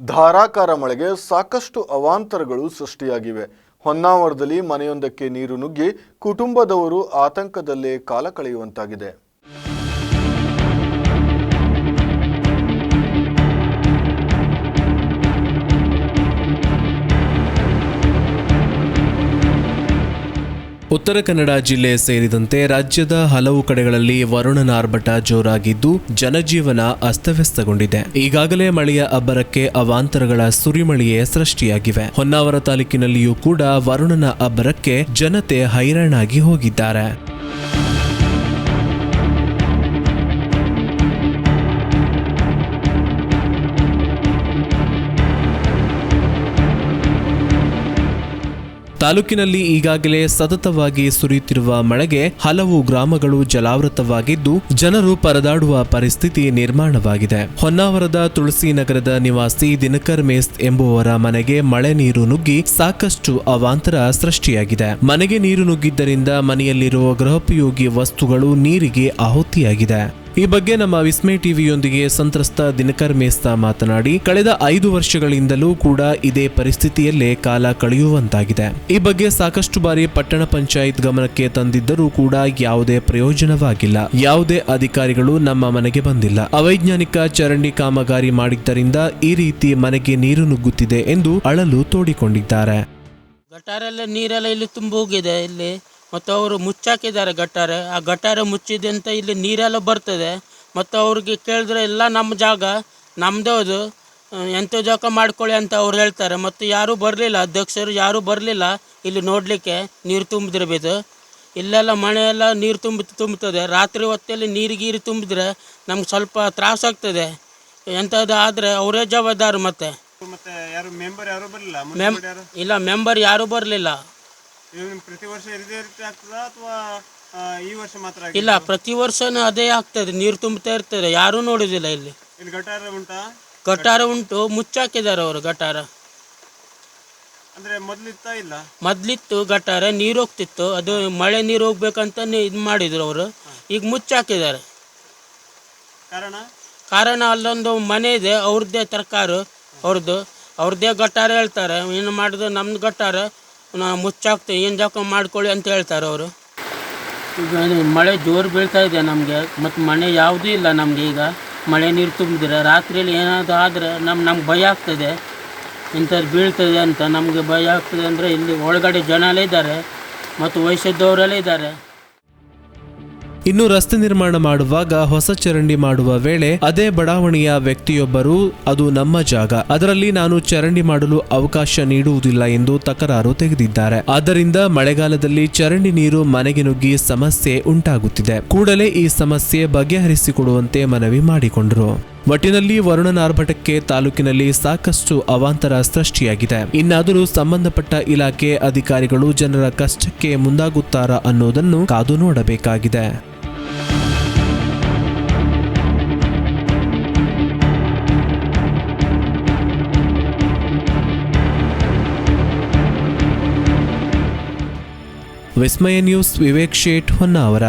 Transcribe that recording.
ಧಾರಾಕಾರ ಮಳೆಗೆ ಸಾಕಷ್ಟು ಅವಾಂತರಗಳು ಸೃಷ್ಟಿಯಾಗಿವೆ. ಹೊನ್ನಾವರದಲ್ಲಿ ಮನೆಯೊಂದಕ್ಕೆ ನೀರು ನುಗ್ಗಿ ಕುಟುಂಬದವರು ಆತಂಕದಲ್ಲೇ ಕಾಲ ಕಳೆಯುವಂತಾಗಿದೆ. ಉತ್ತರ ಕನ್ನಡ ಜಿಲ್ಲೆ ಸೇರಿದಂತೆ ರಾಜ್ಯದ ಹಲವು ಕಡೆಗಳಲ್ಲಿ ವರುಣನ ಆರ್ಭಟ ಜೋರಾಗಿದ್ದು ಜನಜೀವನ ಅಸ್ತವ್ಯಸ್ತಗೊಂಡಿದೆ. ಈಗಾಗಲೇ ಮಳೆಯ ಅಬ್ಬರಕ್ಕೆ ಅವಾಂತರಗಳ ಸುರಿಮಳೆಯೇ ಸೃಷ್ಟಿಯಾಗಿವೆ. ಹೊನ್ನಾವರ ತಾಲೂಕಿನಲ್ಲಿಯೂ ಕೂಡ ವರುಣನ ಅಬ್ಬರಕ್ಕೆ ಜನತೆ ಹೈರಾಣಾಗಿ ಹೋಗಿದ್ದಾರೆ. ತಾಲೂಕಿನಲ್ಲಿ ಈಗಾಗಲೇ ಸತತವಾಗಿ ಸುರಿಯುತ್ತಿರುವ ಮಳೆಗೆ ಹಲವು ಗ್ರಾಮಗಳು ಜಲಾವೃತವಾಗಿದ್ದು, ಜನರು ಪರದಾಡುವ ಪರಿಸ್ಥಿತಿ ನಿರ್ಮಾಣವಾಗಿದೆ. ಹೊನ್ನಾವರದ ತುಳಸಿ ನಗರದ ನಿವಾಸಿ ದಿನಕರ್ ಮೇಸ್ ಎಂಬುವರ ಮನೆಗೆ ಮಳೆ ನೀರು ನುಗ್ಗಿ ಸಾಕಷ್ಟು ಅವಾಂತರ ಸೃಷ್ಟಿಯಾಗಿದೆ. ಮನೆಗೆ ನೀರು ನುಗ್ಗಿದ್ದರಿಂದ ಮನೆಯಲ್ಲಿರುವ ಗೃಹೋಪಯೋಗಿ ವಸ್ತುಗಳು ನೀರಿಗೆ ಆಹುತಿಯಾಗಿದೆ. ಈ ಬಗ್ಗೆ ನಮ್ಮ ವಿಸ್ಮಯ ಟಿವಿಯೊಂದಿಗೆ ಸಂತ್ರಸ್ತ ದಿನಕರ್ ಮೇಸ್ತಾ ಮಾತನಾಡಿ, ಕಳೆದ ಐದು ವರ್ಷಗಳಿಂದಲೂ ಕೂಡ ಇದೇ ಪರಿಸ್ಥಿತಿಯಲ್ಲೇ ಕಾಲ ಕಳೆಯುವಂತಾಗಿದೆ. ಈ ಬಗ್ಗೆ ಸಾಕಷ್ಟು ಬಾರಿ ಪಟ್ಟಣ ಪಂಚಾಯತ್ ಗಮನಕ್ಕೆ ತಂದಿದ್ದರೂ ಕೂಡ ಯಾವುದೇ ಪ್ರಯೋಜನವಾಗಿಲ್ಲ. ಯಾವುದೇ ಅಧಿಕಾರಿಗಳು ನಮ್ಮ ಮನೆಗೆ ಬಂದಿಲ್ಲ. ಅವೈಜ್ಞಾನಿಕ ಚರಂಡಿ ಕಾಮಗಾರಿ ಮಾಡಿದ್ದರಿಂದ ಈ ರೀತಿ ಮನೆಗೆ ನೀರು ನುಗ್ಗುತ್ತಿದೆ ಎಂದು ಅಳಲು ತೋಡಿಕೊಂಡಿದ್ದಾರೆ. ಗಟಾರೆಲ್ಲ, ನೀರೆಲ್ಲ ಇಲ್ಲಿ ತುಂಬ ಹೋಗಿದೆ ಇಲ್ಲಿ. ಮತ್ತು ಅವರು ಮುಚ್ಚಾಕಿದ್ದಾರೆ ಗಟಾರೆ ಆ ಗಟಾರೆ ಮುಚ್ಚಿದಂತ ಇಲ್ಲಿ ನೀರೆಲ್ಲ ಬರ್ತದೆ. ಮತ್ತು ಅವ್ರಿಗೆ ಕೇಳಿದ್ರೆ ಎಲ್ಲ ನಮ್ಮ ಜಾಗ ನಮ್ಮದೇ ಅದು. ಎಂಥ ಜಾಗ ಮಾಡ್ಕೊಳ್ಳಿ ಅಂತ ಅವ್ರು ಹೇಳ್ತಾರೆ. ಮತ್ತು ಯಾರೂ ಬರಲಿಲ್ಲ ಅಧ್ಯಕ್ಷರು ಯಾರೂ ಬರಲಿಲ್ಲ ಇಲ್ಲಿ ನೋಡಲಿಕ್ಕೆ ನೀರು ತುಂಬಿದಿರ್ಬೇಕು ಇಲ್ಲೆಲ್ಲ ಮಳೆಯೆಲ್ಲ ನೀರು ತುಂಬ ತುಂಬುತ್ತದೆ. ರಾತ್ರಿ ಹೊತ್ತಲ್ಲಿ ನೀರು ಗೀರು ತುಂಬಿದ್ರೆ ನಮ್ಗೆ ಸ್ವಲ್ಪ ತ್ರಾಸಾಗ್ತದೆ ಎಂಥದ್ದು ಆದರೆ ಅವರೇ ಜವಾಬ್ದಾರು ಮತ್ತೆ. ಮತ್ತೆ ಯಾರು ಮೆಂಬರ್ ಯಾರು ಬರಲಿಲ್ಲ? ಮೆಮ್ ಇಲ್ಲ ಮೆಂಬರ್ ಯಾರೂ ಬರಲಿಲ್ಲ. ಇದು ಪ್ರತಿ ವರ್ಷ ಇದೇ ರೀತಿ ಆಗ್ತದಾ ಅಥವಾ ಈ ವರ್ಷ ಮಾತ್ರ ಆಗಿದೆ? ಇಲ್ಲ ಪ್ರತಿ ವರ್ಷನೂ ಅದೇ ಆಗ್ತದೆ ನೀರು ತುಂಬುತ್ತಾ ಇರ್ತದೆ ಯಾರು ನೋಡುದಿಲ್ಲ ಇಲ್ಲಿ. ಇಲ್ಲಿ ಗಟಾರ ಉಂಟಾ? ಗಟಾರ ಉಂಟು ಮುಚ್ಚಾಕಿದ್ದಾರೆ ಅವರು ಗಟಾರ. ಅಂದ್ರೆ ಮೊದ್ಲಿತ್ತಾ ಇಲ್ಲ? ಮೊದ್ಲಿತ್ತು ಗಟಾರ ನೀರು ಹೋಗ್ತಿತ್ತು ಅದು ಮಳೆ ನೀರು ಹೋಗ್ಬೇಕಂತ ಇದು ಮಾಡಿದ್ರು ಅವರು ಈಗ ಮುಚ್ಚಾಕಿದ್ದಾರೆ. ಕಾರಣ? ಕಾರಣ ಅಲ್ಲೊಂದು ಮನೆ ಇದೆ ಅವ್ರದ್ದೇ ತರಕಾರು ಅವ್ರದ್ದು ಅವ್ರದ್ದೇ ಗಟಾರ ಹೇಳ್ತಾರೆ ಏನು ಮಾಡಿದ್ರು ನಮ್ದು ಗಟಾರ ನಾವು ಮುಚ್ಚಾಕ್ತೆ, ಏನು ಜಾಕ ಮಾಡ್ಕೊಳ್ಳಿ ಅಂತ ಹೇಳ್ತಾರೆ ಅವರು. ಈಗ ಮಳೆ ಜೋರು ಬೀಳ್ತಾ ಇದೆ ನಮಗೆ, ಮತ್ತು ಮನೆ ಯಾವುದೂ ಇಲ್ಲ ನಮಗೆ ಈಗ. ಮಳೆ ನೀರು ತುಂಬಿದ್ರೆ ರಾತ್ರಿಯಲ್ಲಿ ಏನಾದರೂ ಆದರೆ ನಮ್ಮ ನಮ್ಗೆ ಭಯ ಆಗ್ತದೆ. ಇಂಥದ್ದು ಬೀಳ್ತದೆ ಅಂತ ನಮಗೆ ಭಯ ಆಗ್ತದೆ ಅಂದರೆ ಇಲ್ಲಿ ಒಳಗಡೆ ಜನ ಎಲ್ಲ ಇದ್ದಾರೆ, ಮತ್ತು ವಯಸ್ಸಿದ್ದವರೆಲ್ಲ ಇದ್ದಾರೆ. ಇನ್ನು ರಸ್ತೆ ನಿರ್ಮಾಣ ಮಾಡುವಾಗ ಹೊಸ ಚರಂಡಿ ಮಾಡುವ ವೇಳೆ ಅದೇ ಬಡಾವಣೆಯ ವ್ಯಕ್ತಿಯೊಬ್ಬರು, ಅದು ನಮ್ಮ ಜಾಗ. ಅದರಲ್ಲಿ ನಾನು ಚರಂಡಿ ಮಾಡಲು ಅವಕಾಶ ನೀಡುವುದಿಲ್ಲ ಎಂದು ತಕರಾರು ತೆಗೆದಿದ್ದಾರೆ. ಆದ್ದರಿಂದ ಮಳೆಗಾಲದಲ್ಲಿ ಚರಂಡಿ ನೀರು ಮನೆಗೆ ನುಗ್ಗಿ ಸಮಸ್ಯೆ ಉಂಟಾಗುತ್ತಿದೆ. ಕೂಡಲೇ ಈ ಸಮಸ್ಯೆ ಬಗೆಹರಿಸಿಕೊಡುವಂತೆ ಮನವಿ ಮಾಡಿಕೊಂಡರು. ಒಟ್ಟಿನಲ್ಲಿ ವರುಣನ ಆರ್ಭಟಕ್ಕೆ ತಾಲೂಕಿನಲ್ಲಿ ಸಾಕಷ್ಟು ಅವಾಂತರ ಸೃಷ್ಟಿಯಾಗಿದೆ. ಇನ್ನಾದರೂ ಸಂಬಂಧಪಟ್ಟ ಇಲಾಖೆ ಅಧಿಕಾರಿಗಳು ಜನರ ಕಷ್ಟಕ್ಕೆ ಮುಂದಾಗುತ್ತಾರಾ ಅನ್ನೋದನ್ನು ಕಾದು ನೋಡಬೇಕಾಗಿದೆ. ವಿಸ್ಮಯ ನ್ಯೂಸ್ ವಿವೇಕ್ ಶೇಟ್ ಹೊನ್ನಾವರ.